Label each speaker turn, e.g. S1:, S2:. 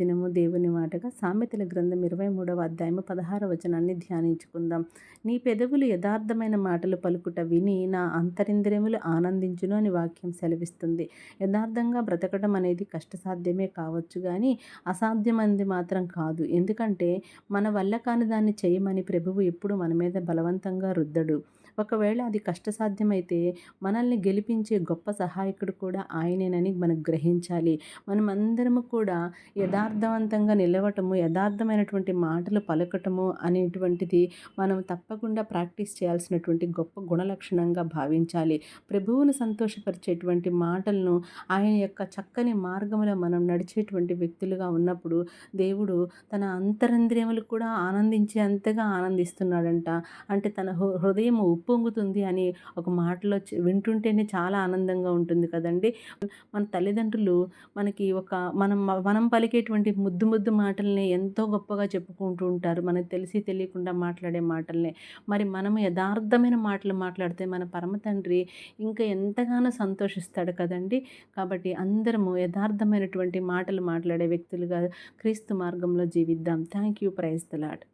S1: దినము దేవుని మాటగా సామెతల గ్రంథం ఇరవై మూడవ అధ్యాయము పదహార వచనాన్ని ధ్యానించుకుందాం. నీ పెదవులు యథార్థమైన మాటలు పలుకుట విని నా అంతరింద్రియములు ఆనందించును అని వాక్యం సెలవిస్తుంది. యథార్థంగా బ్రతకడం అనేది కష్టసాధ్యమే కావచ్చు కానీ అసాధ్యమైనది మాత్రం కాదు. ఎందుకంటే మన వల్ల కాని దాన్ని చేయమని ప్రభువు ఎప్పుడు మన మీద బలవంతంగా రుద్దడు. ఒకవేళ అది కష్టసాధ్యమైతే మనల్ని గెలిపించే గొప్ప సహాయకుడు కూడా ఆయనేనని మనం గ్రహించాలి. మనమందరము కూడా యథార్థవంతంగా నిలవటము యథార్థమైనటువంటి మాటలు పలకటము అనేటువంటిది మనం తప్పకుండా ప్రాక్టీస్ చేయాల్సినటువంటి గొప్ప గుణలక్షణంగా భావించాలి. ప్రభువును సంతోషపరిచేటువంటి మాటలను ఆయన యొక్క చక్కని మార్గంలో మనం నడిచేటువంటి వ్యక్తులుగా ఉన్నప్పుడు దేవుడు తన అంతరంద్రియములు కూడా ఆనందించే అంతగా ఆనందిస్తున్నాడంట. అంటే తన హృదయం ఉప్పొంగుతుంది అని ఒక మాటలో వింటుంటేనే చాలా ఆనందంగా ఉంటుంది కదండి. మన తల్లిదండ్రులు మనకి ఒక మనం మనం పలికేటువంటి ముద్దు ముద్దు మాటల్ని ఎంతో గొప్పగా చెప్పుకుంటూ ఉంటారు. మనకు తెలిసి తెలియకుండా మాట్లాడే మాటల్ని. మరి మనం యథార్థమైన మాటలు మాట్లాడితే మన పరమ తండ్రి ఇంకా ఎంతగానో సంతోషిస్తాడు కదండి. కాబట్టి అందరము యథార్థమైనటువంటి మాటలు మాట్లాడే వ్యక్తులుగా క్రీస్తు మార్గంలో జీవిద్దాం. Thank you praise the Lord